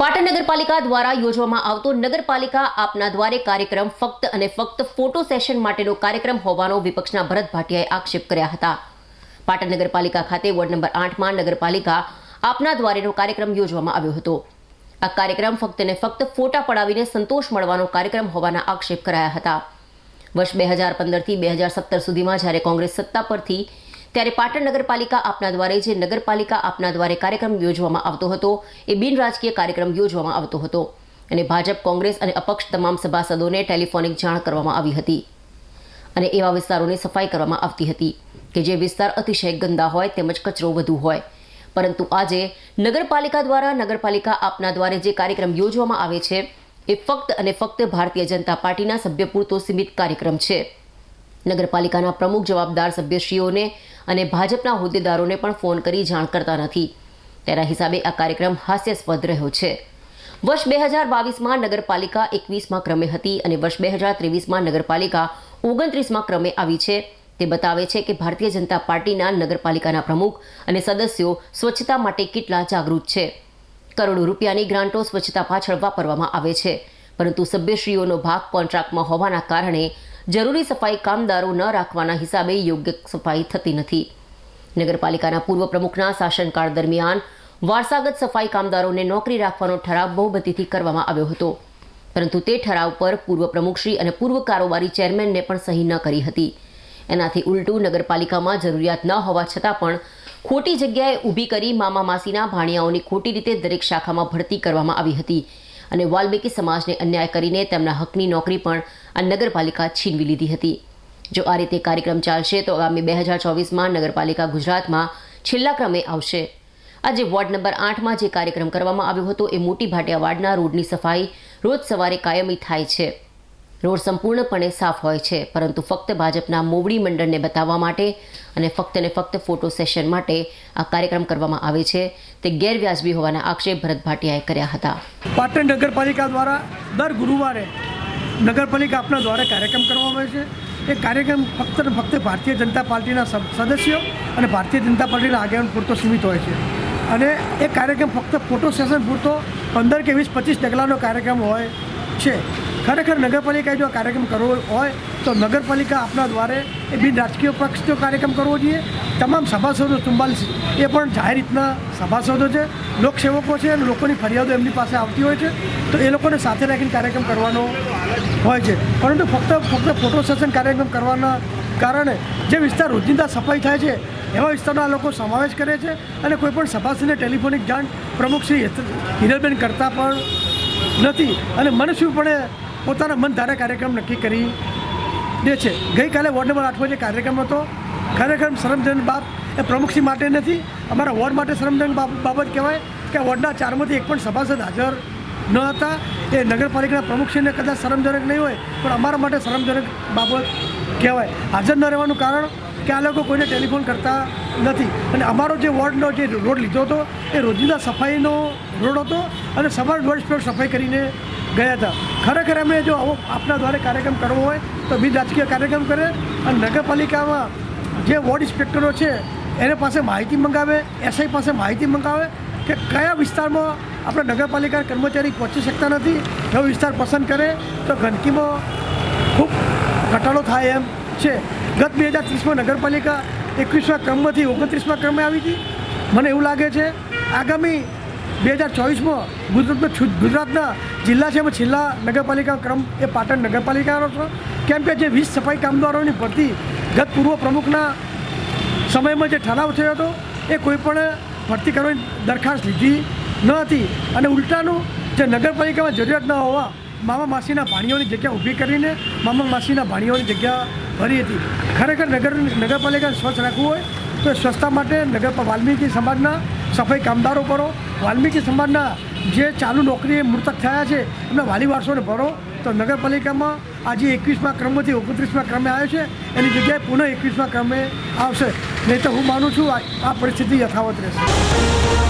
પાટણ નગરપાલિકા દ્વારા યોજવામાં આવતો નગરપાલિકા આપના દ્વારે કાર્યક્રમ ફક્ત અને ફક્ત ફોટો સેશન માટેનો કાર્યક્રમ હોવાનો વિપક્ષના ભરત ભાટિયાએ આક્ષેપ કર્યા હતા. પાટણ નગરપાલિકા ખાતે વોર્ડ નંબર આઠમાં નગરપાલિકા આપના દ્વારેનો કાર્યક્રમ યોજવામાં આવ્યો હતો. આ કાર્યક્રમ ફક્ત ને ફક્ત ફોટા પડાવીને સંતોષ મળવાનો કાર્યક્રમ હોવાના આક્ષેપ કરાયા હતા. વર્ષ બે હજાર પંદરથી બે હજાર સત્તર સુધીમાં જ્યારે કોંગ્રેસ સત્તા પરથી ત્યારે પાટણ નગરપાલિકા આપના દ્વારે જે નગરપાલિકા આપના દ્વારે કાર્યક્રમ યોજવામાં આવતો હતો, એ બિન રાજકીય કાર્યક્રમ યોજવામાં આવતો હતો. અને ભાજપ, કોંગ્રેસ અને અપક્ષ તમામ સભાસદોને ટેલિફોનિક જાણ કરવામાં આવી હતી. અને એવા વિસ્તારોની સફાઈ કરવામાં આવતી હતી કે જે વિસ્તાર અતિશય ગંદા હોય તેમજ કચરો વધુ હોય. પરંતુ આજે નગરપાલિકા દ્વારા નગરપાલિકા આપના દ્વારે જે કાર્યક્રમ યોજવામાં આવે છે, એ ફક્ત અને ફક્ત ભારતીય જનતા પાર્ટીના સભ્ય પૂરતો સીમિત કાર્યક્રમ છે. નગરપાલિકાના પ્રમુખ જવાબદાર સભ્યશ્રીઓને અને ભાજપના હોદ્દેદારોને પણ ફોન કરી જાણ કરતા નથી. તેના હિસાબે આ કાર્યક્રમ હાસ્યાસ્પદ રહ્યો છે. વર્ષ બે હજાર બાવીસમાં નગરપાલિકા એકવીસમાં ક્રમે હતી અને વર્ષ બે હજાર ત્રેવીસમાં નગરપાલિકા ઓગણત્રીસમાં ક્રમે આવી છે. તે બતાવે છે કે ભારતીય જનતા પાર્ટીના નગરપાલિકાના પ્રમુખ અને સદસ્યો સ્વચ્છતા માટે કેટલા જાગૃત છે. કરોડો રૂપિયાની ગ્રાન્ટો સ્વચ્છતા પાછળ વાપરવામાં આવે છે. પરંતુ સભ્યશ્રીઓનો ભાગ કોન્ટ્રાક્ટમાં હોવાના કારણે જરૂરી સફાઈ કામદારો ન રાખવાના હિસાબે યોગ્ય સફાઈ થતી નથી. નગરપાલિકાના પૂર્વ પ્રમુખના શાસનકાળ દરમિયાન વારસાગત સફાઈ કામદારોને નોકરી રાખવાનો ઠરાવ બહુમતીથી કરવામાં આવ્યો હતો. પરંતુ તે ઠરાવ પર પૂર્વ પ્રમુખશ્રી અને પૂર્વ કારોબારી ચેરમેનને પણ સહી ન કરી હતી. એનાથી ઉલટું નગરપાલિકામાં જરૂરિયાત ન હોવા છતાં પણ ખોટી જગ્યાએ ઊભી કરી મામા માસીના ભાણિયાઓની ખોટી રીતે દરેક શાખામાં ભરતી કરવામાં આવી હતી. અને વાલ્મીકી સમાજને અન્યાય કરીને તેમના હકની નોકરી પણ આ નગરપાલિકા છીનવી લીધી હતી. જો આ રીતે કાર્યક્રમ ચાલશે, તો આગામી બે હજાર ચોવીસમાં નગરપાલિકા ગુજરાતમાં છેલ્લા ક્રમે આવશે. આજે વોર્ડ નંબર આઠમાં જે કાર્યક્રમ કરવામાં આવ્યો હતો, એ મોટી ભાટિયા વાડના રોડની સફાઈ રોજ સવારે કાયમી થાય છે. રોડ સંપૂર્ણપણે સાફ હોય છે, પરંતુ ફક્ત ભાજપના મોવડી મંડળને બતાવવા માટે અને ફક્ત ને ફક્ત ફોટો સેશન માટે આ કાર્યક્રમ કરવામાં આવે છે. તે ગેરવ્યાજબી હોવાના આક્ષેપ ભરત ભાટિયાએ કર્યા હતા. પાટણ નગરપાલિકા દ્વારા દર ગુરુવારે નગરપાલિકા આપના દ્વારા કાર્યક્રમ કરવામાં આવે છે. એ કાર્યક્રમ ફક્ત ને ફક્ત ભારતીય જનતા પાર્ટીના સદસ્યો અને ભારતીય જનતા પાર્ટીના આગેવાન પૂરતો સીમિત હોય છે. અને એ કાર્યક્રમ ફક્ત ફોટો સેશન પૂરતો પંદર કે વીસ પચીસ ડગલાનો કાર્યક્રમ હોય છે. ખરેખર નગરપાલિકાએ જો કાર્યક્રમ કરવો હોય તો નગરપાલિકા આપના દ્વારે એ બિન રાજકીય પક્ષનો કાર્યક્રમ કરવો જોઈએ. તમામ સભાસદો ચુમ્બાલીસ એ પણ જાહેર રીતના સભાસદો છે, લોકસેવકો છે અને લોકોની ફરિયાદો એમની પાસે આવતી હોય છે. તો એ લોકોને સાથે રાખીને કાર્યક્રમ કરવાનો હોય છે. પરંતુ ફક્ત ફક્ત ફોટો સેશન કાર્યક્રમ કરવાના કારણે જે વિસ્તાર રોજિંદા સફાઈ થાય છે, એવા વિસ્તારના લોકો સમાવેશ કરે છે અને કોઈ પણ સભાસદને ટેલિફોનિક જાણ પ્રમુખ શ્રી હિરલબેન કરતા પણ નથી. અને મનસ્વીપણે પોતાના મન ધારા કાર્યક્રમ નક્કી કરી દે છે, ગઈકાલે વોર્ડ નંબર આઠમાં જે કાર્યક્રમ હતો, ખરેખર શરમજન બાબ એ પ્રમુખશ્રી માટે નથી, અમારા વોર્ડ માટે શરમજન બાબ- બાબત કહેવાય કે વોર્ડના ચારમાંથી એક પણ સભાસદ હાજર ન હતા. એ નગરપાલિકાના પ્રમુખશ્રીને કદાચ શરમજનક નહીં હોય, પણ અમારા માટે શરમજનક બાબત કહેવાય. હાજર ન રહેવાનું કારણ કે આ લોકો કોઈને ટેલિફોન કરતા નથી. અને અમારો જે વોર્ડનો જે રોડ લીધો હતો, એ રોજિંદા સફાઈનો રોડ હતો અને સવાર દોઢ સ્પેડ સફાઈ કરીને ગયા હતા. ખરેખર અમે જો આવો આપના દ્વારા કાર્યક્રમ કરવો હોય તો બિન રાજકીય કાર્યક્રમ કરે અને નગરપાલિકામાં જે વોર્ડ ઇન્સ્પેક્ટરો છે, એને પાસે માહિતી મંગાવે, એસઆઈ પાસે માહિતી મંગાવે કે કયા વિસ્તારમાં આપણે નગરપાલિકા કર્મચારી પહોંચી શકતા નથી એવો વિસ્તાર પસંદ કરે, તો ગંદકીમાં ખૂબ ઘટાડો થાય એમ છે. ગત બે હજાર ત્રીસમાં નગરપાલિકા એકવીસમાં ક્રમમાંથી ઓગણત્રીસમાં ક્રમે આવી હતી. મને એવું લાગે છે, આગામી બે હજાર ચોવીસમાં ગુજરાતમાં ગુજરાતના જિલ્લા છે એમાં છેલ્લા નગરપાલિકા ક્રમ એ પાટણ નગરપાલિકાનો છે. કેમ કે જે વીસ સફાઈ કામદારોની ભરતી ગત પૂર્વ પ્રમુખના સમયમાં જે ઠરાવ થયો હતો, એ કોઈ પણ ભરતી કરવાની દરખાસ્ત લીધી ન હતી અને ઉલટાનું જે નગરપાલિકામાં જરૂરિયાત ન હોવા મામા માસીના ભાણીઓની જગ્યા ઊભી કરીને મામા માસીના ભાણીઓની જગ્યા ભરી હતી. ખરેખર નગર નગરપાલિકા સ્વચ્છ રાખવું હોય તો સ્વચ્છતા માટે નગર વાલ્મીકી સમાજના સફાઈ કામદારો ભરો વાલ્મીકી સમાજના જે ચાલુ નોકરીએ મૃતક થયા છે, એમના વાલી વારસોને ભરો. તો નગરપાલિકામાં આજે એકવીસમાં ક્રમમાંથી ઓગણત્રીસમાં ક્રમે આવ્યો છે, એની જગ્યાએ પુનઃ એકવીસમાં ક્રમે આવશે. નહીં તો હું માનું છું આ પરિસ્થિતિ યથાવત રહેશે.